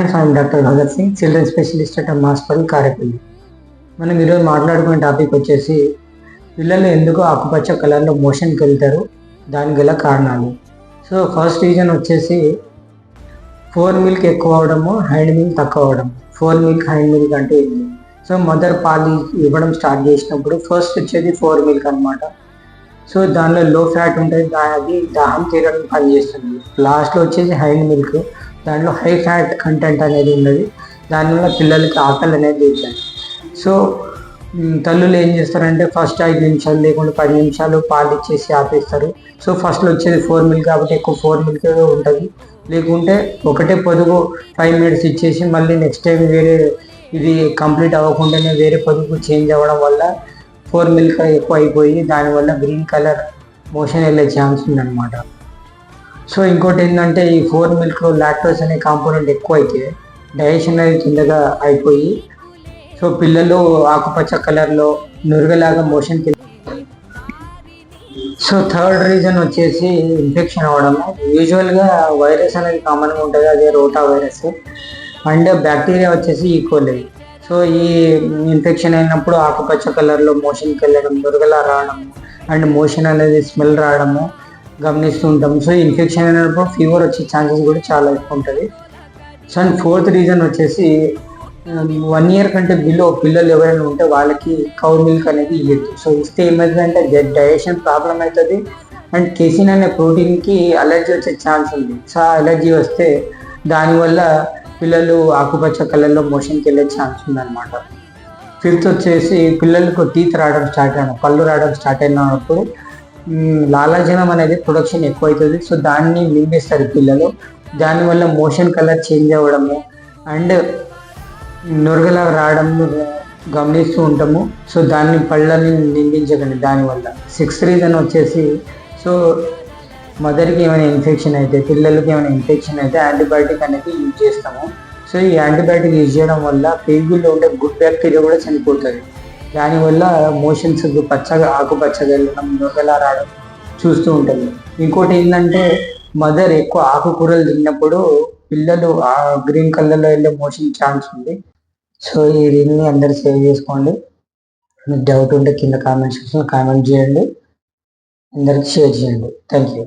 Friends I'm doctor Bhagat Singh children specialist at hospital Karepalli మనం ఈరోజు మాట్లాడుకునే topic వచ్చేసి పిల్లలు ఎందుకు ఆకుపచ్చ కలర్లో మోషన్కి వెళ్తారు దానికి గల కారణాలు. సో ఫస్ట్ రీజన్ వచ్చేసి ఫోర్ మిల్క్ ఎక్కువ అవడము హ్యాండ్ మిల్క్ తక్కువ అవడం ఫోర్ మిల్క్ హ్యాండ్ మిల్క్ అంటే ఏంటి సో మదర్ పాలు ఇవ్వడం స్టార్ట్ చేసినప్పుడు ఫస్ట్ వచ్చేది ఫోర్ మిల్క్ అన్నమాట. సో దానిలో లో ఫ్యాట్ ఉంటుంది దాని అది దాహం తీరడం పనిచేస్తుంది. లాస్ట్లో వచ్చేసి హ్యాండ్ మిల్క్. దాంట్లో హై ఫ్యాట్ కంటెంట్ అనేది ఉన్నది. దానివల్ల పిల్లలకి ఆకలి అనేది ఇచ్చాయి సో తల్లులు ఏం చేస్తారంటే ఫస్ట్ ఐదు నిమిషాలు లేకుండా పది నిమిషాలు పాలు ఇచ్చేసి ఆపేస్తారు. సో ఫస్ట్లో వచ్చేది ఫోర్ మిల్క్ కాబట్టి ఎక్కువ ఫోర్ మిల్క్ ఉంటుంది. లేకుంటే ఒకటే పొదుగు ఫైవ్ మినిట్స్ ఇచ్చేసి మళ్ళీ నెక్స్ట్ టైం వేరే ఇది కంప్లీట్ అవ్వకుండానే వేరే పొదుగు చేంజ్ అవ్వడం వల్ల ఫోర్ మిల్క్ ఎక్కువ అయిపోయి దానివల్ల గ్రీన్ కలర్ మోషన్ వెళ్ళే ఛాన్స్ ఉందన్నమాట. సో ఇంకోటి ఏంటంటే ఈ ఫోర్ మిల్క్లో లాక్టోస్ అనే కాంపోనెంట్ ఎక్కువ అయితే డైజెషన్ అనేది తొందరగా అయిపోయి సో పిల్లలు ఆకుపచ్చ కలర్లో నురుగలాగా మోషన్ సో థర్డ్ రీజన్ వచ్చేసి ఇన్ఫెక్షన్ అవ్వడము యూజువల్గా వైరస్ అనేది కామన్గా ఉంటుంది అదే రోటా వైరస్. అండ్ బ్యాక్టీరియా వచ్చేసి e. ఈక్వల్ సో ఈ ఇన్ఫెక్షన్ అయినప్పుడు ఆకుపచ్చ కలర్లో మోషన్కి వెళ్ళడం నురగలా రావడం అండ్ మోషన్ అనేది స్మెల్ రావడము గమనిస్తూ ఉంటాం. సో ఇన్ఫెక్షన్ అయినప్పుడు ఫీవర్ వచ్చే ఛాన్సెస్ కూడా చాలా ఎక్కువ ఉంటుంది. సో అండ్ ఫోర్త్ రీజన్ వచ్చేసి um, వన్ ఇయర్ కంటే బిలో పిల్లలు ఎవరైనా ఉంటే వాళ్ళకి కౌ మిల్క్ అనేది ఇవ్వద్దు సో ఇస్తే ఏమవుతుందంటే డైజెషన్ ప్రాబ్లం అవుతుంది అండ్ కెసిన్ అనే ప్రోటీన్కి అలర్జీ వచ్చే ఛాన్స్ ఉంది. సో ఆ అలర్జీ వస్తే దానివల్ల పిల్లలు ఆకుపచ్చ కలర్లో మోషన్కి వెళ్ళే ఛాన్స్ ఉందన్నమాట. ఫిఫ్త్ వచ్చేసి పిల్లలకు టీత్ రావడం స్టార్ట్ అయిన పళ్ళు రావడం స్టార్ట్ అయినప్పుడు లాలాజలం అనేది ప్రొడక్షన్ ఎక్కువ అవుతుంది సో దాన్ని మింగేస్తారు పిల్లలు. దానివల్ల మోషన్ కలర్ చేంజ్ అవ్వడము అండ్ నురగలా రావడం గమనిస్తూ ఉంటాము. సో దాన్ని పళ్ళని నిందించకండి దానివల్ల. సిక్స్త్ రీజన్ వచ్చేసి సో మదర్కి ఏమైనా ఇన్ఫెక్షన్ అయితే పిల్లలకి ఏమైనా ఇన్ఫెక్షన్ అయితే యాంటీబయాటిక్ అనేది యూజ్ చేస్తాము. సో ఈ యాంటీబయాటిక్ యూజ్ చేయడం వల్ల పేగుల్లో ఉండే గుడ్ బ్యాక్టీరియా కూడా చనిపోతుంది దానివల్ల మోషన్స్ పచ్చగా ఆకుపచ్చగా వెళ్ళడం నొగలా రావడం చూస్తూ ఉంటుంది ఇంకోటి ఏంటంటే మదర్ ఎక్కువ ఆకుకూరలు తిన్నప్పుడు పిల్లలు ఆ గ్రీన్ కలర్లో వెళ్ళే మోషన్ ఛాన్స్ ఉంది. సో ఈ రీల్ని అందరు సేవ్ చేసుకోండి. మీకు డౌట్ ఉంటే కింద కామెంట్ సెక్షన్లో కామెంట్ చేయండి. అందరికి షేర్ చేయండి. Thank you